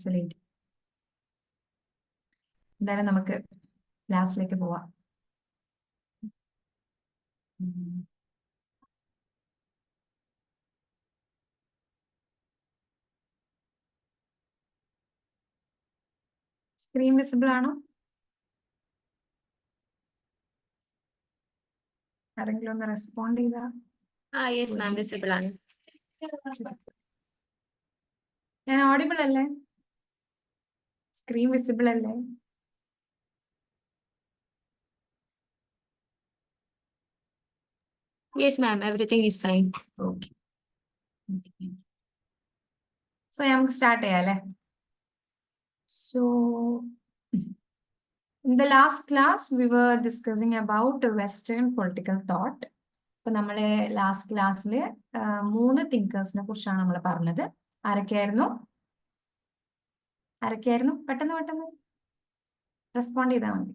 എക്സലേറ്റ് എന്തായാലും നമുക്ക് ലാസ്റ്റിലേക്ക് പോവാം. സ്ക്രീൻ വിസിബിൾ ആണോ? ആരെങ്കിലും ഒന്ന് റെസ്പോണ്ട് ചെയ്താ? ആ യെസ് മാം വിസിബിൾ ആണ്. ഞാൻ ഓഡിബിൾ അല്ലേ? സ്ക്രീൻ വിസിബിൾ അല്ലേ? Yes ma'am everything is fine okay so നമുക്ക് സ്റ്റാർട്ട് ചെയ്യാം അല്ലേ? So in the last class we were discussing about western political thought. ഇപ്പൊ നമ്മളെ ലാസ്റ്റ് ക്ലാസ്സിൽ മൂന്ന് തിങ്കേഴ്സിനെ കുറിച്ചാണ് നമ്മൾ പറഞ്ഞത്. ആരൊക്കെയായിരുന്നു? ആരൊക്കെയായിരുന്നു പെട്ടെന്ന് പെട്ടെന്ന് റെസ്പോണ്ട് ചെയ്താൽ മതി.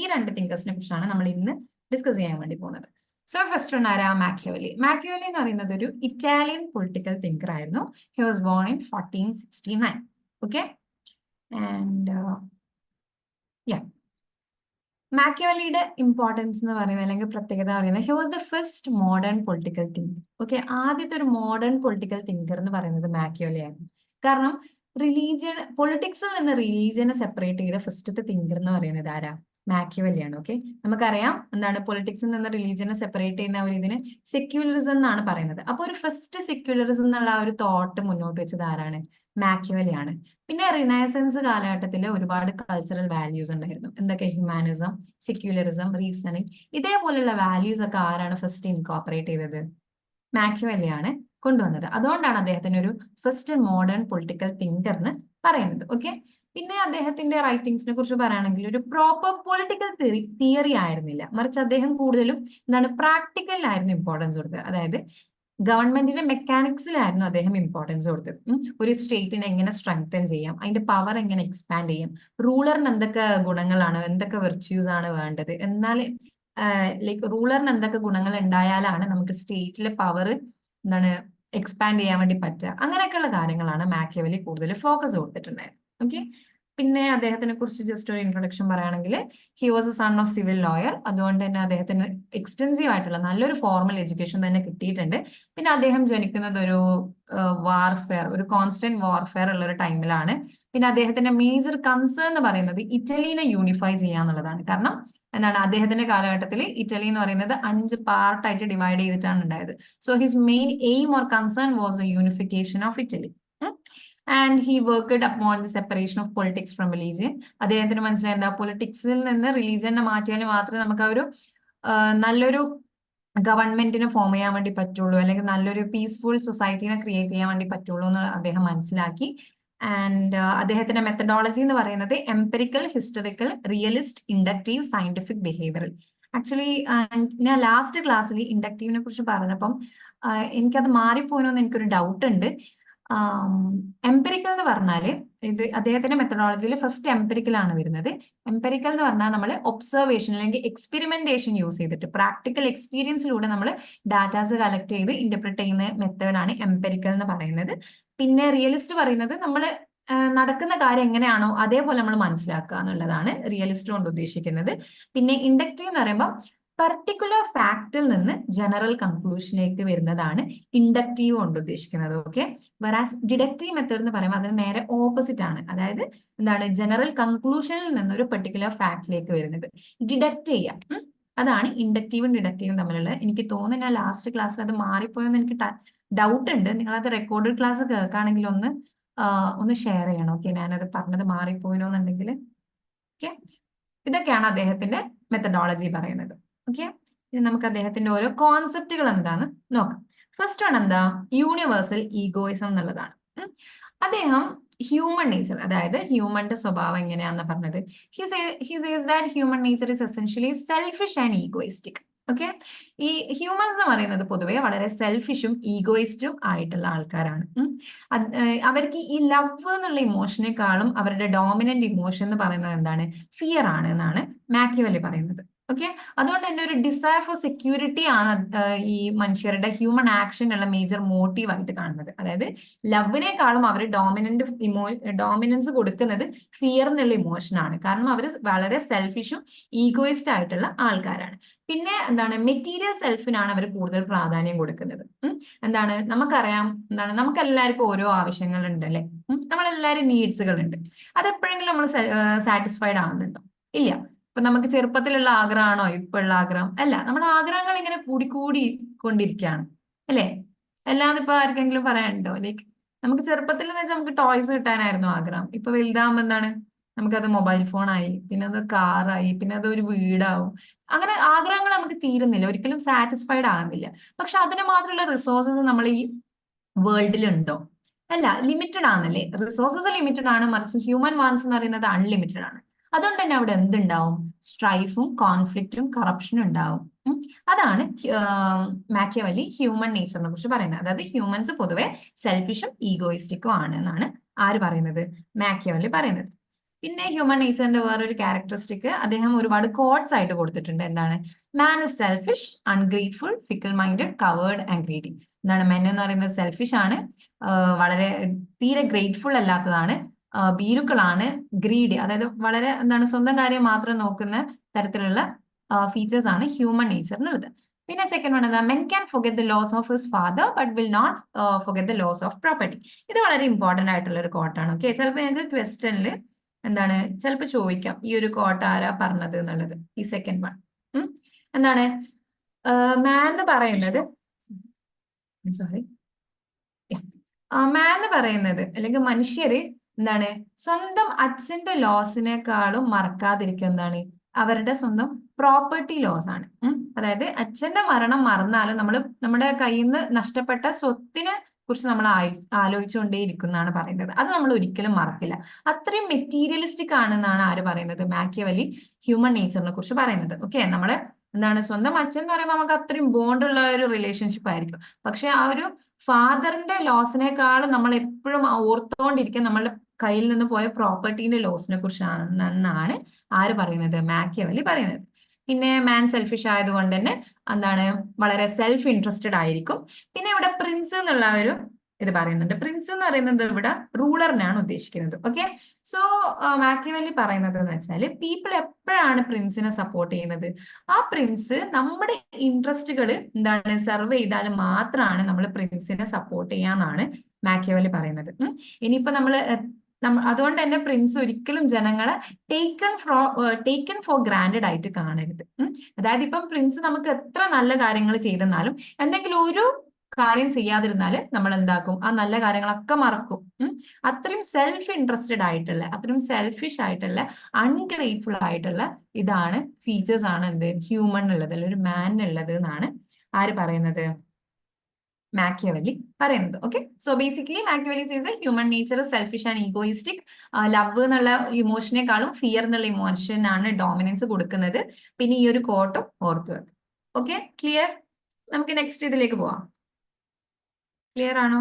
ഈ രണ്ട് തിങ്കേഴ്സിനെ കുറിച്ചാണ് നമ്മൾ ഇന്ന് ഡിസ്കസ് ചെയ്യാൻ വേണ്ടി പോകുന്നത്. സോ ഫസ്റ്റ് വൺ ആരാ? മാക്യോലി മാക്യോലി എന്ന് പറയുന്നത് ഒരു ഇറ്റാലിയൻ പൊളിറ്റിക്കൽ തിങ്കർ ആയിരുന്നു. He was born in fourteen sixty nine okay and yeah മാക്കിയവലിയുടെ importance എന്ന് പറയുന്നത് അല്ലെങ്കിൽ പ്രത്യേകത പറയുന്നത് he was the first modern political thinker okay ആദ്യത്തെ ഒരു മോഡേൺ പൊളിറ്റിക്കൽ തിങ്കർ എന്ന് പറയുന്നത് മാക്യോലി ആയിരുന്നു. കാരണം റിലീജിയൻ പൊളിറ്റിക്സിൽ നിന്ന് റിലീജിയനെ സെപ്പറേറ്റ് ചെയ്ത ഫസ്റ്റത്തെ തിങ്കർ എന്ന് പറയുന്നത് ആരാ? മാക്കിയവലിയാണ് ഓക്കെ നമുക്കറിയാം എന്താണ് പൊളിറ്റിക്സിൽ നിന്ന് റിലീജിയനെ സെപ്പറേറ്റ് ചെയ്യുന്ന ഒരു ഇതിന് സെക്യുലറിസം എന്നാണ് പറയുന്നത്. അപ്പൊ ഒരു ഫസ്റ്റ് സെക്യുലറിസം എന്നുള്ള ആ ഒരു തോട്ട് മുന്നോട്ട് വെച്ചത് ആരാണ്? മാക്യുവലിയാണ് പിന്നെ റിനൈസൻസ് കാലഘട്ടത്തിൽ ഒരുപാട് കൾച്ചറൽ വാല്യൂസ് ഉണ്ടായിരുന്നു. എന്തൊക്കെ? ഹ്യൂമാനിസം സെക്യുലറിസം റീസണിങ് ഇതേപോലുള്ള വാല്യൂസ് ഒക്കെ ആരാണ് ഫസ്റ്റ് ഇൻകോപ്പറേറ്റ് ചെയ്തത്? മാക്യുവലിയാണ് കൊണ്ടുവന്നത്. അതുകൊണ്ടാണ് അദ്ദേഹത്തിന് ഒരു ഫസ്റ്റ് മോഡേൺ പൊളിറ്റിക്കൽ തിങ്കർ എന്ന് പറയുന്നത് ഓക്കെ പിന്നെ അദ്ദേഹത്തിന്റെ റൈറ്റിംഗ്സിനെ കുറിച്ച് പറയുകയാണെങ്കിൽ ഒരു പ്രോപ്പർ പൊളിറ്റിക്കൽ തിയറി തിയറി ആയിരുന്നില്ല. മറിച്ച് അദ്ദേഹം കൂടുതലും എന്താണ് പ്രാക്ടിക്കലിനായിരുന്നു ഇമ്പോർട്ടൻസ് കൊടുത്തത്. അതായത് ഗവൺമെന്റിന്റെ മെക്കാനിക്സിലായിരുന്നു അദ്ദേഹം ഇമ്പോർട്ടൻസ് കൊടുത്തത്. ഒരു സ്റ്റേറ്റിനെ എങ്ങനെ സ്ട്രെങ്തൻ ചെയ്യാം അതിന്റെ പവർ എങ്ങനെ എക്സ്പാൻഡ് ചെയ്യാം റൂളറിന് എന്തൊക്കെ ഗുണങ്ങളാണ് എന്തൊക്കെ വെർച്യൂസ് ആണ് വേണ്ടത് എന്നാൽ ലൈക്ക് റൂളറിന് എന്തൊക്കെ ഗുണങ്ങൾ ഉണ്ടായാലാണ് നമുക്ക് സ്റ്റേറ്റിലെ പവർ എന്താണ് എക്സ്പാൻഡ് ചെയ്യാൻ വേണ്ടി പറ്റുക. അങ്ങനെയൊക്കെയുള്ള കാര്യങ്ങളാണ് മാക്കിയവലി കൂടുതൽ ഫോക്കസ് കൊടുത്തിട്ടുണ്ടായത് ഓക്കെ പിന്നെ അദ്ദേഹത്തിനെ കുറിച്ച് ജസ്റ്റ് ഒരു ഇൻട്രൊഡക്ഷൻ പറയുകയാണെങ്കിൽ he was a son of civil lawyer അതുകൊണ്ട് തന്നെ അദ്ദേഹത്തിന് എക്സ്റ്റെൻസീവ് ആയിട്ടുള്ള നല്ലൊരു ഫോർമൽ എഡ്യൂക്കേഷൻ തന്നെ കിട്ടിയിട്ടുണ്ട്. പിന്നെ അദ്ദേഹം ജനിക്കുന്നത് ഒരു വാർഫെയർ ഒരു കോൺസ്റ്റന്റ് വാർഫെയർ ഉള്ള ഒരു ടൈമിലാണ് പിന്നെ അദ്ദേഹത്തിന്റെ മേജർ കൺസേൺ എന്ന് പറയുന്നത് ഇറ്റലീനെ യൂണിഫൈ ചെയ്യാന്നുള്ളതാണ് കാരണം എന്താണ്? അദ്ദേഹത്തിന്റെ കാലഘട്ടത്തിൽ ഇറ്റലി എന്ന് പറയുന്നത് അഞ്ച് പാർട്ടായിട്ട് ഡിവൈഡ് ചെയ്തിട്ടാണ് ഉണ്ടായത്. So his main aim or concern was the unification of Italy and he worked upon the separation of politics from religion അദ്ദേഹത്തിന് മനസ്സിലായി എന്താ? പൊളിറ്റിക്സിൽ നിന്ന് റിലീജിയനെ മാറ്റിയാൽ മാത്രമേ നമുക്ക് ആ ഒരു നല്ലൊരു ഗവൺമെന്റിനെ ഫോം ചെയ്യാൻ വേണ്ടി പറ്റുള്ളൂ. അല്ലെങ്കിൽ നല്ലൊരു പീസ്ഫുൾ സൊസൈറ്റിനെ ക്രിയേറ്റ് ചെയ്യാൻ വേണ്ടി പറ്റുള്ളൂ എന്ന് അദ്ദേഹം മനസ്സിലാക്കി. ആൻഡ് അദ്ദേഹത്തിന്റെ മെത്തഡോളജി എന്ന് പറയുന്നത് empirical historical realist inductive scientific behavioural actually ഞാൻ ലാസ്റ്റ് ക്ലാസ്സിൽ ഇൻഡക്റ്റീവിനെ കുറിച്ച് പറഞ്ഞപ്പം എനിക്കത് മാറിപ്പോയെന്ന് എനിക്കൊരു ഡൗട്ട് ഉണ്ട്. എംപെറിക്കൽ എന്ന് പറഞ്ഞാൽ ഇത് അദ്ദേഹത്തിന്റെ മെത്തഡോളജിയിൽ ഫസ്റ്റ് എംപെരിക്കൽ ആണ് വരുന്നത്. എംപെരിക്കൽ എന്ന് പറഞ്ഞാൽ നമ്മൾ ഒബ്സർവേഷൻ അല്ലെങ്കിൽ എക്സ്പെരിമെന്റേഷൻ യൂസ് ചെയ്തിട്ട് പ്രാക്ടിക്കൽ എക്സ്പീരിയൻസിലൂടെ നമ്മൾ ഡാറ്റാസ് കളക്ട് ചെയ്ത് ഇന്റർപ്രിറ്റ് ചെയ്യുന്ന മെത്തേഡാണ് എംപെരിക്കൽ എന്ന് പറയുന്നത്. പിന്നെ റിയലിസ്റ്റ് പറയുന്നത് നമ്മൾ നടക്കുന്ന കാര്യം എങ്ങനെയാണോ അതേപോലെ നമ്മൾ മനസ്സിലാക്കുക എന്നുള്ളതാണ് റിയലിസ്റ്റ് കൊണ്ട് ഉദ്ദേശിക്കുന്നത്. പിന്നെ ഇൻഡക്റ്റീവ് എന്ന് പറയുമ്പോൾ പർട്ടിക്കുലർ ഫാക്റ്റിൽ നിന്ന് ജനറൽ കൺക്ലൂഷനിലേക്ക് വരുന്നതാണ് ഇൻഡക്റ്റീവ് കൊണ്ട് ഉദ്ദേശിക്കുന്നത് ഓക്കെ വരാസ് ഡിഡക്റ്റീവ് മെത്തേഡ് എന്ന് പറയുമ്പോൾ അതിന് നേരെ ഓപ്പോസിറ്റ് ആണ്. അതായത് എന്താണ്? ജനറൽ കൺക്ലൂഷനിൽ നിന്ന് ഒരു പെർട്ടിക്കുലർ ഫാക്റ്റിലേക്ക് വരുന്നത്. ഡിഡക്റ്റ് ചെയ്യാം. അതാണ് ഇൻഡക്റ്റീവും ഡിഡക്റ്റീവും തമ്മിലുള്ള എനിക്ക് തോന്നുന്നു ഞാൻ ലാസ്റ്റ് ക്ലാസ്സിൽ അത് മാറിപ്പോയെന്ന് എനിക്ക് ഡൗട്ട് ഉണ്ട്. നിങ്ങൾ അത് റെക്കോർഡഡ് ക്ലാസ് കേൾക്കുകയാണെങ്കിൽ ഒന്ന് ഒന്ന് ഷെയർ ചെയ്യണം ഓക്കെ ഞാനത് പറഞ്ഞത് മാറിപ്പോയിനോന്നുണ്ടെങ്കിൽ ഓക്കെ ഇതൊക്കെയാണ് അദ്ദേഹത്തിന്റെ മെത്തഡോളജി പറയുന്നത്. ഓക്കെ ഇനി നമുക്ക് അദ്ദേഹത്തിന്റെ ഓരോ കോൺസെപ്റ്റുകൾ എന്താന്ന് നോക്കാം. ഫസ്റ്റ് വൺ എന്താ? യൂണിവേഴ്സൽ ഈഗോയിസം എന്നുള്ളതാണ്. അദ്ദേഹം ഹ്യൂമൻ നേച്ചർ അതായത് ഹ്യൂമന്റെ സ്വഭാവം എങ്ങനെയാണെന്ന് പറഞ്ഞത്? He that human nature is essentially selfish and egoistic okay ഈ ഹ്യൂമൻസ് എന്ന് പറയുന്നത് പൊതുവെ വളരെ സെൽഫിഷും ഈഗോയിസ്റ്റും ആയിട്ടുള്ള ആൾക്കാരാണ്. അവർക്ക് ഈ ലവ് എന്നുള്ള ഇമോഷനെക്കാളും അവരുടെ ഡോമിനന്റ് ഇമോഷൻ എന്ന് പറയുന്നത് എന്താണ്? ഫിയർ ആണ് എന്നാണ് മാക്യുവലി പറയുന്നത്. ഓക്കെ അതുകൊണ്ട് തന്നെ ഒരു ഡിസയർ ഫോർ സെക്യൂരിറ്റി ആണ് ഈ മനുഷ്യരുടെ ഹ്യൂമൻ ആക്ഷനുള്ള മേജർ മോട്ടീവായിട്ട് കാണുന്നത്. അതായത് ലവിനേക്കാളും അവർ ഡോമിനന്റ് ഇമോ ഡോമിനൻസ് കൊടുക്കുന്നത് ഫിയർ എന്നുള്ള ഇമോഷനാണ് കാരണം അവർ വളരെ സെൽഫിഷും ഈഗോയിസ്റ്റ് ആയിട്ടുള്ള ആൾക്കാരാണ്. പിന്നെ എന്താണ്? മെറ്റീരിയൽ സെൽഫിനാണ് അവർ കൂടുതൽ പ്രാധാന്യം കൊടുക്കുന്നത്. എന്താണ്? നമുക്കറിയാം എന്താണ്? നമുക്ക് എല്ലാവർക്കും ഓരോ ആവശ്യങ്ങളുണ്ട് അല്ലെ? നമ്മളെല്ലാവരും നീഡ്സുകൾ ഉണ്ട് അത് എപ്പോഴെങ്കിലും നമ്മൾ സാറ്റിസ്ഫൈഡ് ആവുന്നുണ്ടോ? ഇല്ല. ഇപ്പൊ നമുക്ക് ചെറുപ്പത്തിലുള്ള ആഗ്രഹമാണോ? ഇപ്പോഴുള്ള ആഗ്രഹം? അല്ല നമ്മുടെ ആഗ്രഹങ്ങൾ ഇങ്ങനെ കൂടിക്കൂടി കൊണ്ടിരിക്കുകയാണ്. അല്ലേ? അല്ലാതെ ഇപ്പൊ ആർക്കെങ്കിലും പറയാനുണ്ടോ? ലൈക്ക് നമുക്ക് ചെറുപ്പത്തിൽ എന്ന് വെച്ചാൽ നമുക്ക് ടോയ്സ് കിട്ടാനായിരുന്നു ആഗ്രഹം. ഇപ്പൊ വലുതാകുമ്പോ എന്താണ്? നമുക്കത് മൊബൈൽ ഫോണായി പിന്നെ അത് കാറായി പിന്നെ അത് ഒരു വീടാവും. അങ്ങനെ ആഗ്രഹങ്ങൾ നമുക്ക് തീരുന്നില്ല. ഒരിക്കലും സാറ്റിസ്ഫൈഡ് ആകുന്നില്ല. പക്ഷെ അതിന് മാത്രമുള്ള റിസോഴ്സസ് നമ്മൾ ഈ വേൾഡിലുണ്ടോ അല്ല ലിമിറ്റഡ് ആണല്ലേ? റിസോഴ്സസ് ലിമിറ്റഡ് ആണ്. മറിച്ച് ഹ്യൂമൻ വാൻസ് എന്ന് പറയുന്നത് അൺലിമിറ്റഡ് ആണ്. അതുകൊണ്ട് തന്നെ അവിടെ എന്തുണ്ടാവും? സ്ട്രൈഫും കോൺഫ്ലിക്റ്റും കറപ്ഷനും ഉണ്ടാവും. അതാണ് മാക്യവലി ഹ്യൂമൻ നേച്ചറിനെ കുറിച്ച് പറയുന്നത്. അതായത് ഹ്യൂമൻസ് പൊതുവെ സെൽഫിഷും ഈഗോയിസ്റ്റിക്കും ആണ് എന്നാണ് ആര് പറയുന്നത്? മാക്യവലി പറയുന്നത്. പിന്നെ ഹ്യൂമൻ നേച്ചറിന്റെ വേറൊരു ക്യാരക്ടറിസ്റ്റിക് അദ്ദേഹം ഒരുപാട് കോഡ്സ് ആയിട്ട് കൊടുത്തിട്ടുണ്ട്. എന്താണ്? Man is selfish ungrateful fickle minded coward and greedy എന്താണ്? മെൻ എന്ന് പറയുന്നത് സെൽഫിഷ് ആണ്. വളരെ തീരെ ഗ്രേറ്റ്ഫുൾ അല്ലാത്തതാണ്. ഭീരുക്കളാണ് ഗ്രീഡി. അതായത് വളരെ എന്താണ് സ്വന്തം കാര്യം മാത്രം നോക്കുന്ന തരത്തിലുള്ള ഫീച്ചേഴ്സ് ആണ് ഹ്യൂമൻ നേച്ചറിനുള്ളത് പിന്നെ സെക്കൻഡ് വൺ എന്താ? Men can forget the loss of his father but will not forget the loss of property ഇത് വളരെ ഇമ്പോർട്ടന്റ് ആയിട്ടുള്ള ഒരു കോട്ടാണ് ഓക്കെ ചിലപ്പോൾ ഞങ്ങൾക്ക് ക്വസ്റ്റനിൽ എന്താണ് ചിലപ്പോൾ ചോദിക്കാം ഈ ഒരു കോട്ട ആരാ പറഞ്ഞത് എന്നുള്ളത്? ഈ സെക്കൻഡ് വൺ എന്താണ്? മാൻ എന്ന് പറയുന്നത് സോറി മാൻ എന്ന് പറയുന്നത് അല്ലെങ്കിൽ മനുഷ്യര് എന്താണ്? സ്വന്തം അച്ഛന്റെ ലോസിനേക്കാളും മറക്കാതിരിക്കുക എന്താണ്? അവരുടെ സ്വന്തം പ്രോപ്പർട്ടി ലോസ് ആണ്. അതായത് അച്ഛന്റെ മരണം മറന്നാലും നമ്മൾ നമ്മുടെ കയ്യിൽ നിന്ന് നഷ്ടപ്പെട്ട സ്വത്തിനെ കുറിച്ച് നമ്മൾ ആലോചിച്ചുകൊണ്ടേ ഇരിക്കുന്നതാണ് പറയുന്നത്. അത് നമ്മൾ ഒരിക്കലും മറക്കില്ല. അത്രയും മെറ്റീരിയലിസ്റ്റിക് ആണെന്നാണ് ആര് പറയുന്നത്? മാക്കിയവലി ഹ്യൂമൻ നേച്ചറിനെ കുറിച്ച് പറയുന്നത്. ഓക്കെ നമ്മളെ എന്താണ് സ്വന്തം അച്ഛൻ എന്ന് പറയുമ്പോൾ നമുക്ക് അത്രയും ബോണ്ടുള്ള ഒരു റിലേഷൻഷിപ്പ് ആയിരിക്കും. പക്ഷെ ആ ഒരു ഫാദറിന്റെ ലോസിനേക്കാളും നമ്മൾ എപ്പോഴും ഓർത്തുകൊണ്ടിരിക്കുക നമ്മളുടെ കയ്യിൽ നിന്ന് പോയ പ്രോപ്പർട്ടീന്റെ ലോസിനെ കുറിച്ചാണെന്നാണ് ആര് പറയുന്നത്? മാക്കിയവലി പറയുന്നത്. പിന്നെ മാൻ സെൽഫിഷ് ആയതുകൊണ്ട് തന്നെ എന്താണ് വളരെ സെൽഫ് ഇൻട്രസ്റ്റഡ് ആയിരിക്കും. പിന്നെ ഇവിടെ പ്രിൻസ് എന്നുള്ള ഒരു ഇത് പറയുന്നുണ്ട്. പ്രിൻസ് എന്ന് പറയുന്നത് ഇവിടെ റൂളറിനാണ് ഉദ്ദേശിക്കുന്നത്. ഓക്കെ സോ മാക്കിയവലി പറയുന്നത് എന്ന് വെച്ചാൽ പീപ്പിൾ എപ്പോഴാണ് പ്രിൻസിനെ സപ്പോർട്ട് ചെയ്യുന്നത്? ആ പ്രിൻസ് നമ്മുടെ ഇൻട്രസ്റ്റുകൾ എന്താണ്? സെർവ് ചെയ്താൽ മാത്രമാണ് നമ്മൾ പ്രിൻസിനെ സപ്പോർട്ട് ചെയ്യാന്നാണ് മാക്കിയവലി പറയുന്നത്. ഇനിയിപ്പോ നമ്മൾ അതുകൊണ്ട് തന്നെ പ്രിൻസ് ഒരിക്കലും ജനങ്ങളെ taken fro taken for granted ആയിട്ട് കാണരുത്. അതായത് ഇപ്പം പ്രിൻസ് നമുക്ക് എത്ര നല്ല കാര്യങ്ങൾ ചെയ്തെന്നാലും എന്തെങ്കിലും ഒരു കാര്യം ചെയ്യാതിരുന്നാൽ നമ്മൾ എന്താക്കും ആ നല്ല കാര്യങ്ങളൊക്കെ മറക്കും. അത്രയും സെൽഫ് ഇൻട്രസ്റ്റഡ് ആയിട്ടുള്ള അത്രയും സെൽഫിഷ് ആയിട്ടുള്ള അൺഗ്രേറ്റ്ഫുൾ ആയിട്ടുള്ള ഇതാണ് ഫീച്ചേഴ്സ് ആണ് എന്ത്? ഹ്യൂമൺ ഉള്ളത് അല്ലെങ്കിൽ ഒരു മാൻ ഉള്ളത് എന്നാണ് ആര് പറയുന്നത്? മാക്കിയവലി പറയുന്നത്. Okay so basically Machiavelli sees human nature selfish and egoistic love എന്നുള്ള ഇമോഷനേക്കാളും ഫിയർ എന്നുള്ള ഇമോഷനാണ് ഡോമിനൻസ് കൊടുക്കുന്നത്. പിന്നെ ഈ ഒരു കോട്ടും ഓർത്തു വെക്കുക ഓക്കെ ക്ലിയർ നമുക്ക് നെക്സ്റ്റ് ഇതിലേക്ക് പോവാം. ക്ലിയർ ആണോ?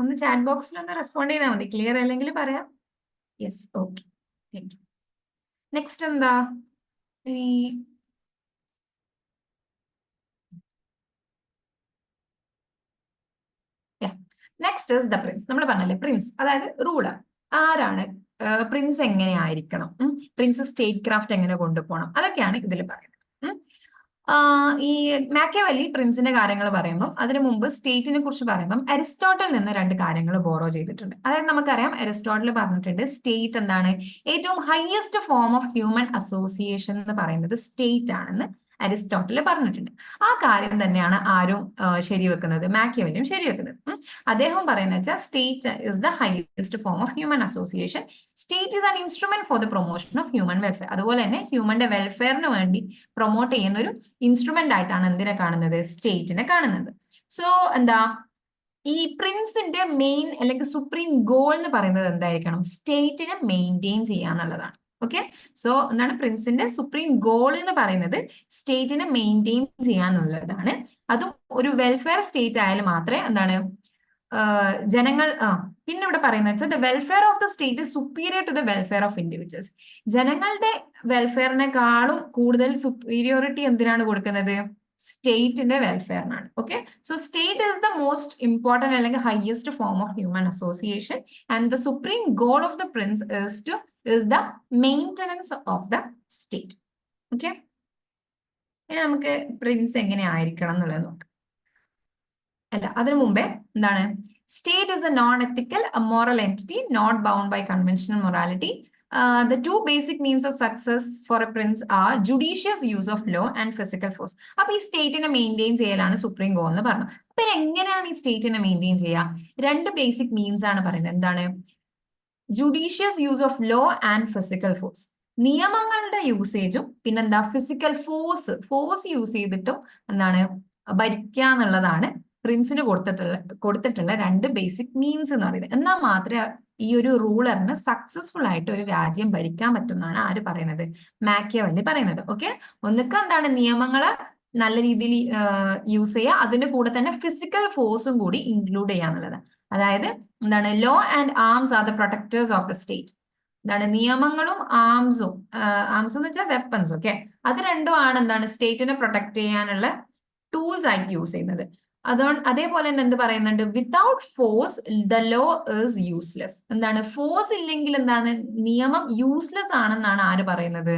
ഒന്ന് ചാറ്റ് ബോക്സിൽ ഒന്ന് റെസ്പോണ്ട് ചെയ്താൽ മതി. ക്ലിയർ അല്ലെങ്കിൽ പറയാം. Yes okay thank you next എന്താ? നെക്സ്റ്റ് ഇസ് ദ പ്രിൻസ് നമ്മൾ പറഞ്ഞല്ലേ പ്രിൻസ് അതായത് റൂളർ ആരാണ്? പ്രിൻസ് എങ്ങനെ ആയിരിക്കണം? പ്രിൻസ് സ്റ്റേറ്റ് ക്രാഫ്റ്റ് എങ്ങനെ കൊണ്ടുപോകണം? അതൊക്കെയാണ് ഇതിൽ പറയുന്നത്. ഈ മാക്കേവലി പ്രിൻസിന്റെ കാര്യങ്ങൾ പറയുമ്പോൾ അതിനു മുമ്പ് സ്റ്റേറ്റിനെ കുറിച്ച് പറയുമ്പോൾ അരിസ്റ്റോട്ടിൽ നിന്ന് രണ്ട് കാര്യങ്ങൾ ബോറോ ചെയ്തിട്ടുണ്ട്. അതായത് നമുക്കറിയാം അരിസ്റ്റോട്ടിൽ പറഞ്ഞിട്ടുണ്ട് സ്റ്റേറ്റ് എന്താണ്? ഏറ്റവും highest form of human association എന്ന് പറയുന്നത് സ്റ്റേറ്റ് ആണെന്ന്. അരിസ്റ്റോട്ടിൽ പറഞ്ഞിട്ടുണ്ട്. ആ കാര്യം തന്നെയാണ് ആരും ശരിവെക്കുന്നത് മാക്യവലും ശരിവെക്കുന്നത്. അദ്ദേഹം പറയുന്നത് വെച്ചാൽ state is the highest form of human association state is an instrument for the promotion of human welfare അതുപോലെ തന്നെ ഹ്യൂമന്റെ വെൽഫെയറിന് വേണ്ടി പ്രൊമോട്ട് ചെയ്യുന്ന ഒരു ഇൻസ്ട്രുമെന്റ് ആയിട്ടാണ് എന്തിനെ കാണുന്നത്? സ്റ്റേറ്റിനെ കാണുന്നത്. സോ എന്താ? ഈ പ്രിൻസിന്റെ മെയിൻ അല്ലെങ്കിൽ സുപ്രീം ഗോൾ എന്ന് പറയുന്നത് എന്തായിരിക്കണം? സ്റ്റേറ്റിനെ മെയിന്റെയിൻ ചെയ്യുക എന്നുള്ളതാണ് ഓക്കെ സോ എന്താണ് പ്രിൻസിന്റെ സുപ്രീം ഗോൾ എന്ന് പറയുന്നത്? സ്റ്റേറ്റിനെ മെയിന്റെയിൻ ചെയ്യാന്നുള്ളതാണ് അതും ഒരു വെൽഫെയർ സ്റ്റേറ്റ് ആയാലും മാത്രമേ എന്താണ് ജനങ്ങൾ പിന്നെ ഇവിടെ പറയുന്നത് വെച്ചാൽ the welfare of the state superior to the welfare of individuals ജനങ്ങളുടെ വെൽഫെയറിനെക്കാളും കൂടുതൽ സുപ്പീരിയോറിറ്റി എന്തിനാണ് കൊടുക്കുന്നത്? സ്റ്റേറ്റിന്റെ വെൽഫെയറിനാണ് okay so state is the most important അല്ലെങ്കിൽ highest form of human association and the supreme goal of the prince is to is the maintenance of the state okay ഇനി നമുക്ക് Prince എങ്ങനെ ആയിരിക്കണം എന്നുള്ളത് നോക്കാം. അല്ല അതിനു മുമ്പേ എന്താണ്? State is a non ethical moral entity not bound by conventional morality the two basic means of success for a prince are judicious use of law and physical force അപ്പൊ ഈ സ്റ്റേറ്റിനെ മെയിന്റെയിൻ ചെയ്യലാണ് സുപ്രീം കോടതി എന്ന് പറഞ്ഞു അപ്പൊ എങ്ങനെയാണ് ഈ സ്റ്റേറ്റിനെ maintain ചെയ്യുക രണ്ട് ബേസിക് മീൻസ് ആണ് പറയുന്നത്. എന്താണ്? Judicious use of law and physical force നിയമങ്ങളുടെ യൂസേജും പിന്നെന്താ? ഫിസിക്കൽ ഫോഴ്സ് ഫോഴ്സ് യൂസ് ചെയ്തിട്ടും എന്താണ്? ഭരിക്കുക എന്നുള്ളതാണ് പ്രിൻസിന് കൊടുത്തിട്ടുള്ള കൊടുത്തിട്ടുള്ള രണ്ട് ബേസിക് മീൻസ് എന്ന് പറയുന്നത്. എന്നാൽ മാത്രമേ ഈ ഒരു റൂളറിന് സക്സസ്ഫുൾ ആയിട്ട് ഒരു രാജ്യം ഭരിക്കാൻ പറ്റുന്നതാണ് ആര് പറയുന്നത്? മാക്കിയവല്ലി പറയുന്നത്. ഓക്കെ ഒന്നുക്ക് എന്താണ് നിയമങ്ങളെ നല്ല രീതിയിൽ യൂസ് ചെയ്യുക അതിന്റെ കൂടെ തന്നെ ഫിസിക്കൽ ഫോഴ്സും കൂടി ഇൻക്ലൂഡ് ചെയ്യാന്നുള്ളത് അതായത് എന്താണ് law and arms are the protectors of the state എന്താണ് നിയമങ്ങളും ആംസും ആംസ് എന്ന് വെച്ചാൽ വെപ്പൺസ് ഓക്കെ അത് രണ്ടും ആണ് എന്താണ് സ്റ്റേറ്റിനെ പ്രൊട്ടക്ട് ചെയ്യാനുള്ള ടൂൾസ് ആയിട്ട് യൂസ് ചെയ്യുന്നത്. അതുകൊണ്ട് അതേപോലെ തന്നെ എന്ത് പറയുന്നുണ്ട്? Without force the law is useless എന്താണ്? ഫോഴ്സ് ഇല്ലെങ്കിൽ എന്താണ്? നിയമം യൂസ്ലെസ് ആണെന്നാണ് ആര് പറയുന്നത്?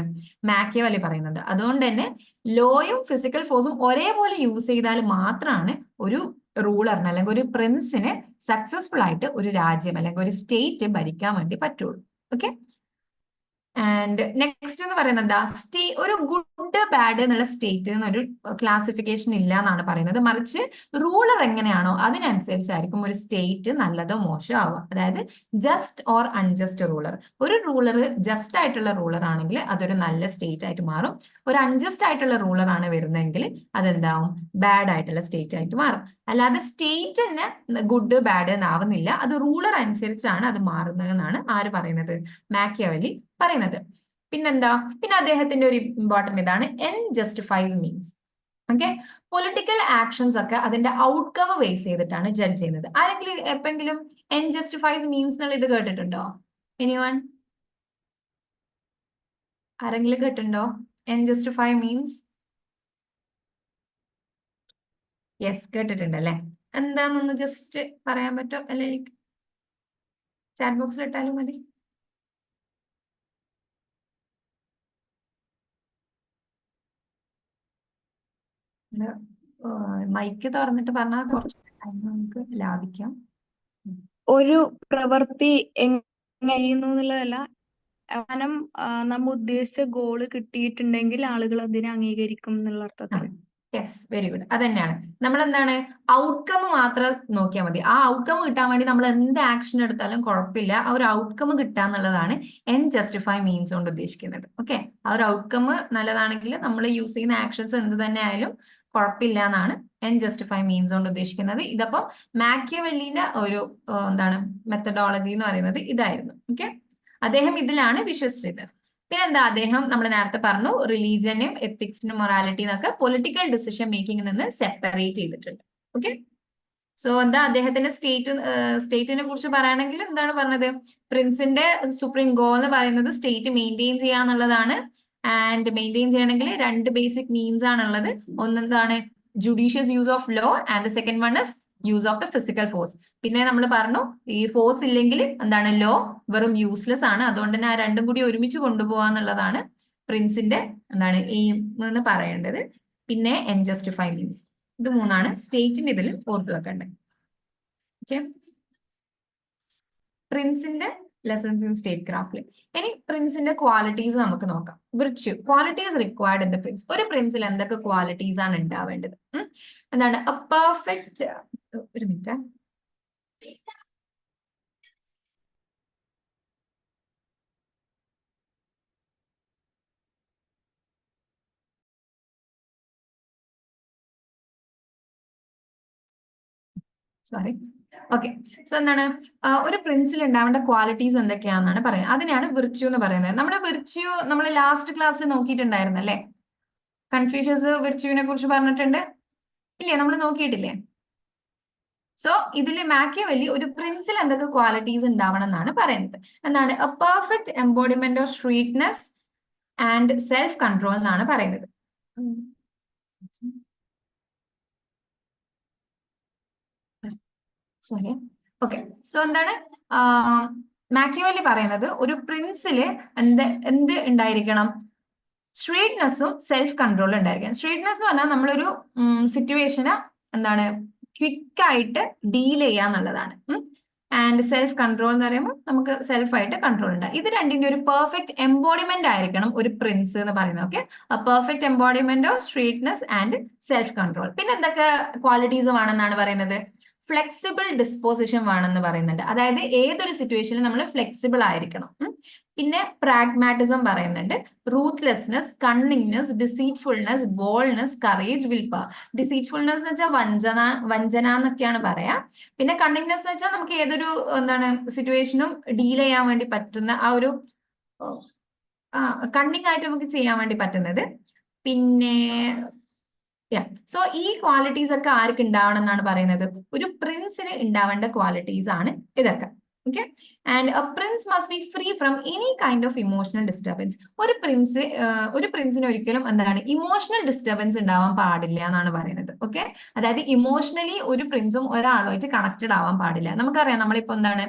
മാക്കിയവലി പറയുന്നത്. അതുകൊണ്ട് തന്നെ ലോയും ഫിസിക്കൽ ഫോഴ്സും ഒരേപോലെ യൂസ് ചെയ്താൽ മാത്രമാണ് ഒരു റൂളറിന് അല്ലെങ്കിൽ ഒരു പ്രിൻസിന് സക്സസ്ഫുൾ ആയിട്ട് ഒരു രാജ്യം അല്ലെങ്കിൽ ഒരു സ്റ്റേറ്റ് ഭരിക്കാൻ വേണ്ടി പറ്റുള്ളൂ. ഓക്കെ ആൻഡ് നെക്സ്റ്റ് എന്ന് പറയുന്നത് എന്താ സ്റ്റേ ഒരു ഗുഡ് ബാഡ് എന്നുള്ള സ്റ്റേറ്റ് എന്നൊരു ക്ലാസിഫിക്കേഷൻ ഇല്ല എന്നാണ് പറയുന്നത്. മറിച്ച് റൂളർ എങ്ങനെയാണോ അതിനനുസരിച്ചായിരിക്കും ഒരു സ്റ്റേറ്റ് നല്ലതോ മോശമോ ആവുക. അതായത് ജസ്റ്റ് ഓർ അൺജസ്റ്റ് റൂളർ ഒരു റൂളർ ജസ്റ്റ് ആയിട്ടുള്ള റൂളർ ആണെങ്കിൽ അതൊരു നല്ല സ്റ്റേറ്റ് ആയിട്ട് മാറും. ഒരു അൺജസ്റ്റ് ആയിട്ടുള്ള റൂളർ ആണ് വരുന്നതെങ്കിൽ അതെന്താവും? ബാഡ് ആയിട്ടുള്ള സ്റ്റേറ്റ് ആയിട്ട് മാറും. അല്ലാതെ സ്റ്റേറ്റ് തന്നെ ഗുഡ് ബാഡ് എന്നാവുന്നില്ല അത് റൂളർ അനുസരിച്ചാണ് അത് മാറുന്നതെന്നാണ് ആര് പറയുന്നത്? മാക്കിയവലി പറയുന്നത്. പിന്നെന്താ? പിന്നെ അദ്ദേഹത്തിന്റെ ഒരു ഇമ്പോർട്ടന്റ് ഇതാണ്. End justifies means okay political actions ഒക്കെ അതിന്റെ ഔട്ട്കം ബേസ് ചെയ്തിട്ടാണ് ജഡ്ജ് ചെയ്യുന്നത്. ആരെങ്കിലും എപ്പെങ്കിലും എൻ ജസ്റ്റിഫൈസ് മീൻസ് എന്നുള്ള ഇത് കേട്ടിട്ടുണ്ടോ? എനി വൺ ആരെങ്കിലും കേട്ടിട്ടുണ്ടോ? എൻ ജസ്റ്റിഫൈ മീൻസ് യെസ് കേട്ടിട്ടുണ്ട് അല്ലെ? എന്താണെന്നൊന്ന് ജസ്റ്റ് പറയാൻ പറ്റോ? അല്ലെ ചാറ്റ് ബോക്സിൽ ഇട്ടാലും മതി. മൈക്ക് തുറന്നിട്ട് പറഞ്ഞാൽ കുറച്ച് നമുക്ക് ലാഭിക്കാം. ഒരു പ്രവൃത്തി എങ്ങനെ ചെയ്യുന്നു എന്നുള്ളതല്ല അവസാനം നമ്മ ഉദ്ദേശിച്ച ഗോൾ കിട്ടിയിട്ടുണ്ടെങ്കിൽ ആളുകൾ അതിനെ അംഗീകരിക്കും എന്നുള്ള അർത്ഥത്തിൽ. യെസ് വെരി ഗുഡ് അത് തന്നെയാണ് നമ്മൾ എന്താണ് ഔട്ട്കം മാത്രം നോക്കിയാൽ മതി. ആ ഔട്ട്കം കിട്ടാൻ വേണ്ടി നമ്മൾ എന്ത് ആക്ഷൻ എടുത്താലും കുഴപ്പമില്ല. ആ ഒരു ഔട്ട്കം കിട്ടുക എന്നുള്ളതാണ് എൻ ജസ്റ്റിഫൈ മീൻസ് കൊണ്ട് ഉദ്ദേശിക്കുന്നത്. ഓക്കെ ആ ഒരു ഔട്ട്കം നല്ലതാണെങ്കിൽ നമ്മൾ യൂസ് ചെയ്യുന്ന ആക്ഷൻസ് എന്ത് തന്നെ ആയാലും കുഴപ്പമില്ല എന്നാണ് എൻ ജസ്റ്റിഫൈ മീൻസ് കൊണ്ട് ഉദ്ദേശിക്കുന്നത്. ഇതപ്പോ മാക്യവെല്ലിന്റെ ഒരു എന്താണ് മെത്തഡോളജി എന്ന് പറയുന്നത് ഇതായിരുന്നു. ഓക്കെ അദ്ദേഹം ഇതിലാണ് വിശ്വസിച്ചത്. പിന്നെന്താ അദ്ദേഹം നമ്മൾ നേരത്തെ പറഞ്ഞു റിലീജിയനും എത്തിക്സിനും മൊറാലിറ്റി എന്നൊക്കെ പൊളിറ്റിക്കൽ ഡിസിഷൻ മേക്കിംഗിൽ നിന്ന് സെപ്പറേറ്റ് ചെയ്തിട്ടുണ്ട്. ഓക്കെ സോ എന്താ അദ്ദേഹത്തിന്റെ സ്റ്റേറ്റ് സ്റ്റേറ്റിനെ കുറിച്ച് പറയുകയാണെങ്കിൽ എന്താണ് പറഞ്ഞത്? പ്രിൻസിന്റെ സുപ്രീം ഗോ എന്ന് പറയുന്നത് സ്റ്റേറ്റ് മെയിന്റെയിൻ ചെയ്യാന്നുള്ളതാണ്. ആൻഡ് മെയിന്റെയിൻ ചെയ്യണമെങ്കിൽ രണ്ട് ബേസിക് മീൻസ് ആണുള്ളത്. ഒന്നെന്താണ് judicious use of law and second one is use of the physical force പിന്നെ നമ്മൾ പറഞ്ഞു ഈ ഫോഴ്സ് ഇല്ലെങ്കിൽ എന്താണ്? ലോ വെറും യൂസ്ലെസ് ആണ്. അതുകൊണ്ട് തന്നെ ആ രണ്ടും കൂടി ഒരുമിച്ച് കൊണ്ടുപോകാന്നുള്ളതാണ് പ്രിൻസിന്റെ എന്താണ് എയിം എന്ന് പറയേണ്ടത്. പിന്നെ എൻ ജസ്റ്റിഫൈ മീൻസ് ഇത് മൂന്നാണ്. സ്റ്റേറ്റിന്റെ ഇതിൽ ഓർത്തു വെക്കേണ്ടത് പ്രിൻസിന്റെ ലെസൺസ് ഇൻ സ്റ്റേറ്റ് ക്രാഫ്റ്റിൽ ഇനി പ്രിൻസിന്റെ ക്വാളിറ്റീസ് നമുക്ക് നോക്കാം. Virtue qualities required in the prince ഒരു പ്രിൻസിൽ എന്തൊക്കെ ക്വാളിറ്റീസ് ആണ് ഉണ്ടാവേണ്ടത്? എന്താണ്? പെർഫെക്റ്റ് ഒരു മിനിറ്റ് സോറി ഓക്കെ സോ എന്താണ്? ഒരു പ്രിൻസിൽ ഉണ്ടാവേണ്ട ക്വാളിറ്റീസ് എന്തൊക്കെയാണെന്നാണ് പറയുന്നത്. അതിനാണ് വിർച്യു എന്ന് പറയുന്നത്. നമ്മുടെ വിർച്യു നമ്മൾ ലാസ്റ്റ് ക്ലാസ്സിൽ നോക്കിയിട്ടുണ്ടായിരുന്നു അല്ലെ? കൺഫ്യൂഷ്യസ് വിർച്യുവിനെ കുറിച്ച് പറഞ്ഞിട്ടുണ്ട്. ഇല്ലേ? നമ്മൾ നോക്കിയിട്ടില്ലേ? സോ ഇതിൽ മാക്കിയവല്ലി ഒരു പ്രിൻസിൽ എന്തൊക്കെ ക്വാളിറ്റീസ് ഉണ്ടാവണം എന്നാണ് പറയുന്നത്. എന്താണ്? A perfect embodiment of sweetness and self control എന്നാണ് പറയുന്നത്. സോറി ഓക്കെ സോ എന്താണ്? മാക്സിമലി പറയുന്നത് ഒരു പ്രിൻസിൽ എന്ത് എന്ത് ഉണ്ടായിരിക്കണം? സ്ട്രീറ്റ്നെസ്സും സെൽഫ് കൺട്രോളും ഉണ്ടായിരിക്കണം. സ്ട്രീറ്റ്നെസ് എന്ന് പറഞ്ഞാൽ നമ്മളൊരു സിറ്റുവേഷന് എന്താണ്? ക്വിക്കായിട്ട് ഡീൽ ചെയ്യുക എന്നുള്ളതാണ്. ആൻഡ് സെൽഫ് കൺട്രോൾ എന്ന് പറയുമ്പോൾ നമുക്ക് സെൽഫായിട്ട് കൺട്രോൾ ഉണ്ട്. ഇത് രണ്ടിന്റെ ഒരു പെർഫെക്റ്റ് എംബോഡിമെന്റ് ആയിരിക്കണം ഒരു പ്രിൻസ് എന്ന് പറയുന്നത്. Okay perfect embodiment of streetness and self control പിന്നെ എന്തൊക്കെ ക്വാളിറ്റീസ് വേണമെന്നാണ് പറയുന്നത്? ഫ്ലെക്സിബിൾ ഡിസ്പോസിഷൻ വേണമെന്ന് പറയുന്നുണ്ട്. അതായത് ഏതൊരു സിറ്റുവേഷനിലും നമ്മൾ ഫ്ലെക്സിബിൾ ആയിരിക്കണം. പിന്നെ പ്രാഗ്മാറ്റിസം പറയുന്നുണ്ട്. Ruthlessness cunningness deceitfulness boldness courage will power deceitfulness എന്ന് വെച്ചാൽ വഞ്ചന വഞ്ചന എന്നൊക്കെയാണ് പറയാ. പിന്നെ കണ്ണിങ്നെസ് എന്ന് വെച്ചാൽ നമുക്ക് ഏതൊരു എന്താണ് സിറ്റുവേഷനും ഡീൽ ചെയ്യാൻ വേണ്ടി പറ്റുന്ന ആ ഒരു കണ്ണിങ് ആയിട്ട് നമുക്ക് ചെയ്യാൻ വേണ്ടി പറ്റുന്നത്. പിന്നെ സോ ഈ ക്വാളിറ്റീസ് ഒക്കെ ആർക്ക് ഉണ്ടാവണം എന്നാണ് പറയുന്നത്? ഒരു പ്രിൻസിന് ഉണ്ടാവേണ്ട ക്വാളിറ്റീസ് ആണ് ഇതൊക്കെ. Okay and a prince must be free from any kind of emotional disturbance ഒരു പ്രിൻസ് ഒരു പ്രിൻസിന് ഒരിക്കലും എന്താണ് ഇമോഷണൽ ഡിസ്റ്റർബൻസ് ഉണ്ടാവാൻ പാടില്ല എന്നാണ് പറയുന്നത്. ഓക്കെ അതായത് ഇമോഷണലി ഒരു പ്രിൻസും ഒരാളുമായിട്ട് കണക്റ്റഡ് ആവാൻ പാടില്ല. നമുക്കറിയാം നമ്മളിപ്പോ എന്താണ്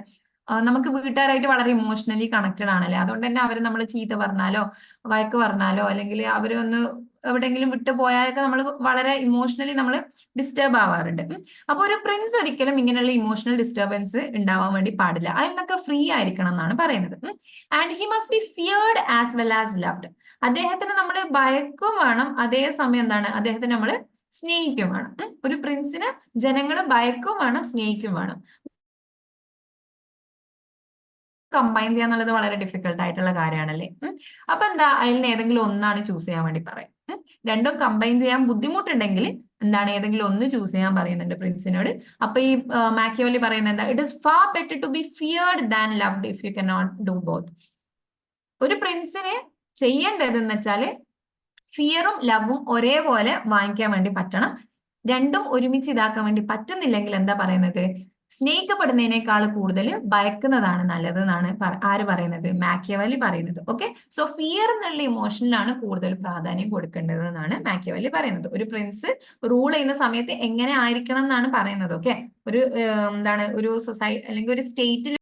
നമുക്ക് വീട്ടുകാരായിട്ട് വളരെ ഇമോഷണലി കണക്റ്റഡ് ആണല്ലേ? അതുകൊണ്ട് തന്നെ അവർ നമ്മൾ ചീത്ത പറഞ്ഞാലോ വഴക്ക് പറഞ്ഞാലോ അല്ലെങ്കിൽ അവരൊന്ന് എവിടെയെങ്കിലും വിട്ടു പോയാലൊക്കെ നമ്മൾ വളരെ ഇമോഷണലി നമ്മൾ ഡിസ്റ്റർബ് ആവാറുണ്ട്. അപ്പൊ ഒരു പ്രിൻസ് ഒരിക്കലും ഇങ്ങനെയുള്ള ഇമോഷണൽ ഡിസ്റ്റർബൻസ് ഉണ്ടാവാൻ വേണ്ടി പാടില്ല. അതിൽ നിന്നൊക്കെ ഫ്രീ ആയിരിക്കണം എന്നാണ് പറയുന്നത്. And he must be feared as well as loved അദ്ദേഹത്തിന് നമ്മൾ ഭയക്കും വേണം. അതേസമയം എന്താണ്? അദ്ദേഹത്തിന് നമ്മൾ സ്നേഹിക്കും വേണം. ഒരു പ്രിൻസിന് ജനങ്ങൾ ഭയക്കും വേണം സ്നേഹിക്കും വേണം. കമ്പൈൻ ചെയ്യാന്നുള്ളത് വളരെ ഡിഫിക്കൽട്ട് ആയിട്ടുള്ള കാര്യമാണല്ലേ. അപ്പൊ എന്താ? അതിൽ ഏതെങ്കിലും ഒന്നാണ് ചൂസ് ചെയ്യാൻ വേണ്ടി പറയും. രണ്ടും കമ്പൈൻ ചെയ്യാൻ ബുദ്ധിമുട്ടുണ്ടെങ്കിൽ എന്താണ്? ഏതെങ്കിലും ഒന്ന് ചൂസ് ചെയ്യാൻ പറയുന്നുണ്ട് പ്രിൻസിനോട് അപ്പൊ ഈ മാക്കിയോലി പറയുന്നത് എന്താ? It is far better to be feared than loved if you can not do both ഒരു പ്രിൻസിന് ചെയ്യേണ്ടത് എന്ന് വെച്ചാൽ ഫിയറും ലവും ഒരേപോലെ വാങ്ങിക്കാൻ വേണ്ടി പറ്റണം. രണ്ടും ഒരുമിച്ച് ഇതാക്കാൻ വേണ്ടി പറ്റുന്നില്ലെങ്കിൽ എന്താ പറയുന്നത്? സ്നേഹിക്കപ്പെടുന്നതിനേക്കാൾ കൂടുതൽ ഭയക്കുന്നതാണ് നല്ലത് എന്നാണ് ആര് പറയുന്നത്? മാക്കിയവലി പറയുന്നത്. ഓക്കെ സോ ഫിയർ എന്നുള്ള ഇമോഷനിലാണ് കൂടുതൽ പ്രാധാന്യം കൊടുക്കേണ്ടത് എന്നാണ് മാക്കിയവലി പറയുന്നത്. ഒരു പ്രിൻസ് റൂൾ ചെയ്യുന്ന സമയത്ത് എങ്ങനെ ആയിരിക്കണം എന്നാണ് പറയുന്നത്. ഓക്കെ ഒരു എന്താണ് ഒരു സൊസൈറ്റി അല്ലെങ്കിൽ ഒരു സ്റ്റേറ്റിൽ